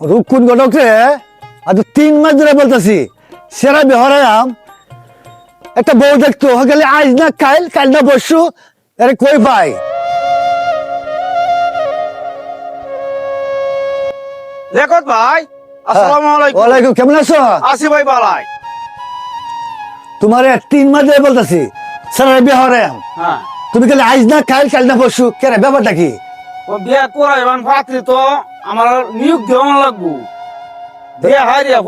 রুকুন ঘটক রে আজ তিন মাস ধরে বলতেছি সেরা বেহরায়াম একটা বউ দেখতো গেলে আজ না কাল কাল না বসু আরে কই পাই লেখত ভাই আসসালামু আলাইকুম। ওয়ালাইকুম কেমন আছো? আসি ভাই বালাই তোমার তিন মাস ধরে বলতেছি সেরা বেহরায়াম হ্যাঁ। তুমি গেলে আজ না কাল কাল না বসু কেন ব্যাপারটা কি? বিয়া করাইবান পাত্রী তো আমার নিয়োগ দেওয়ান লাগবো। বিয়া হারিয়া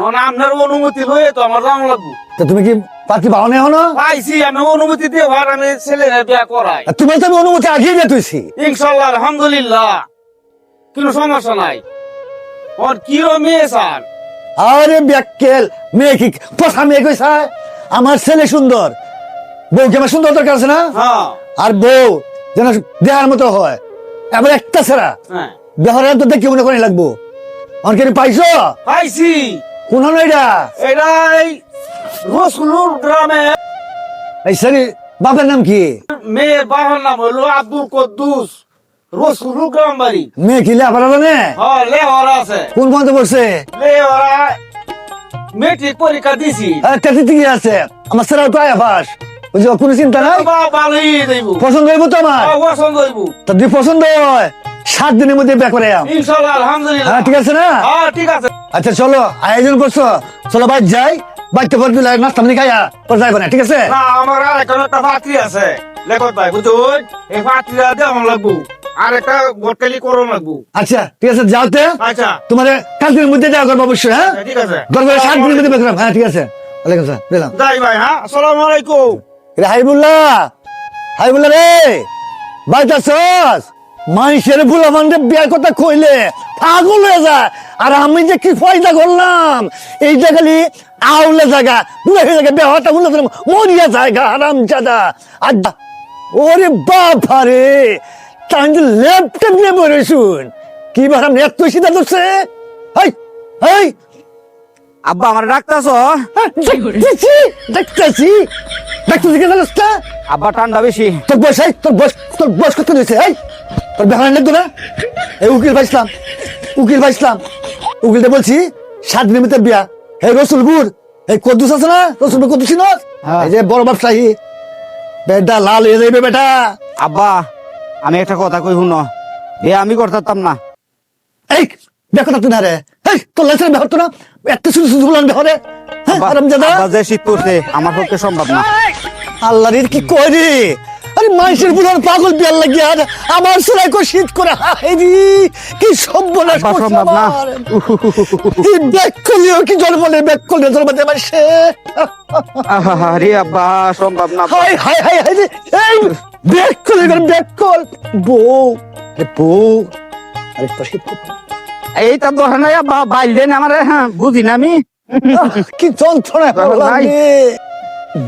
নন আপনার অনুমতি লয়ে তো আমার যাওয়ান লাগবো। তো তুমি কি পাত্রী পাও না এখনও? পাইছি আমি অনুমতি দিয়ে ভার আমি ছেলেরা বিয়া করাই। তুমি তো অনুমতি আগিয়ে দিয়ে তুইছি ইনশাল্লাহ আলহামদুলিল্লাহ। কোনো সমস্যা নাই। ওর কিরো মেয়ে স্যার? আরে ব্যাকেল মেয়ে কি পোষা মেয়ে কইসা আমার ছেলে সুন্দর। বউ কি আমার সুন্দর দরকার আছে না? হ্যাঁ। আর বউ যেন দেহার মতো হয়। এবার একটা সেরা হ্যাঁ। দেহরের তো দেখি মনে করে লাগবো। অনেকে পাইছো? পাইছি। কোন এটা এটা? এই রসুলুর গ্রামে। এই সারি বাপের নাম কি? মেয়ের বাবার নাম হলো আব্দুল কদ্দুস। রসুলুর গ্রাম বাড়ি। মেয়ে কি লেখাপড়া জানে? হ্যাঁ লেহরা আছে। কোন পর্যন্ত পড়ছে? লেহরা মেট্রিক পরীক্ষা দিছি। একটা কি আছে। আমার সেরা তো আয়া বুঝছ কোনো চিন্তা নাই? পছন্দ হইব তো আমার। পছন্দ হইব। তো যদি পছন্দ হয় সাত দিনের মধ্যে বিয়ে করে হ্যাঁ ঠিক আছে না? হ্যাঁ ঠিক আছে। আচ্ছা চলো আয়োজন করছ। চলো যাই। বাইতে নাস্তা পানি খাইয়া পর যাইবে না ঠিক আছে? না আমার আর এখন একটা পাত্রী আছে। লেখত ভাই বুঝুন এই পাত্রীরা দেওয়ান লাগবো। আর একটা গোটকালি করো লাগবো। আচ্ছা ঠিক আছে যাওতে আচ্ছা। তোমার কাল দিনের মধ্যে যাওয়া করব অবশ্যই হ্যাঁ? ঠিক আছে। সাত দিনের মধ্যে হ্যাঁ ঠিক আছে। ওয়ালাইকুম দিলাম যাই ভাই হ্যাঁ আসসালামু আলাইকুম। রে হাইবুল্লাহ হাইবুল্লাহ রে বাইতে আসস মানুষের বুলা মানে বিয়ার কথা কইলে পাগল হয়ে যায়। আর আমি যে কি ফয়দা করলাম? এই জায়গালি আউলে জায়গা হয়ে জায়গা বেহটা বুলা মরিয়া জায়গা আরাম জাদা আর ওরে বাবা রে তাই ল্যাপটপ নিয়ে বলে শুন। কি বার আমি এত সিধা ধরছে? হাই হাই। আব্বা আমার ডাক্তার দেখতেছি। আব্বা ঠান্ডা বেশি। তোর বয়স এই, তোর বয়স তোর বয়স কত হয়েছে এই? তোর বেহার লাগতো না। এই উকিল পাইছিলাম উকিল পাইছিলাম উকিলটা বলছি সাত বিয়া। এই রসুলপুর এই কদ্দুস আছে না? রসুলপুর কদ্দুস হ্যাঁ। এই যে বড় ব্যবসায়ী। বেটা লাল হয়ে বেটা। আব্বা আমি একটা কথা কই শুনো। এ আমি করতাম না। এই দেখো না তুই না রে। এই তোর লাইসেন্স বেহর তো না। এত শুধু শুধু বললাম বেহরে আরাম দাদা আব্বা যে শীত পড়ছে আমার পক্ষে সম্ভব না। আল্লাহ রে কি করি আরে মানুষের বুড়ার পাগল বিয়ার লাগিয়ে আর আমার সেলাই করে শীত করে হাই রে কি আব্বা, করছে সম্ভব না। আমার। এই ব্যাক করলেও কি জন্ম নেই ব্যাক করলে জন্ম দেয় মানুষে আরে আব্বা সম্ভব না হাই হাই হাই হাই এই ব্যাক করলে করে ব্যাক কল বউ আরে বউ আরে তো শীত এইটা দরকার নাই আব্বা বাইল দেন আমার হ্যাঁ বুঝি না আমি কি যন্ত্রণা।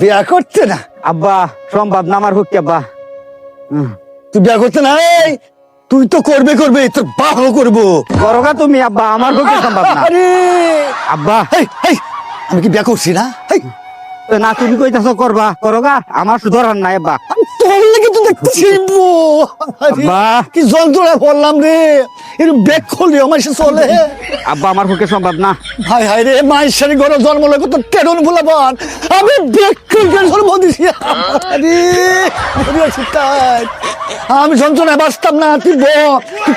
বিয়া করতে না। আব্বা সম্ভব না আমার হোক আব্বা। হুম। তুই বিয়া করতে না তুই তো করবে করবে তোর বাপও করব। করোগা তুমি আব্বা আমার হোক সম্ভব না। আব্বা আমি কি বিয়া করছি না? না তুমি কইতাছ করবা করোগা আমার দরকার নাই আব্বা আমি তোর লেগে তো দেখতেছি বো। কি যন্ত্রণা করলাম রে এরকম ব্যাগ খুললি আমার সে চলে আব্বা আমার পক্ষে সম্ভব না হাই হাই রে মায়ের সারি ঘরে জন্ম লাগে তো টেরন ভুলাবান আমি ব্যাগ খুলকে জন্ম দিছি আরে। আমি যন্ত্রণায় বাঁচতাম না তুই বো তুই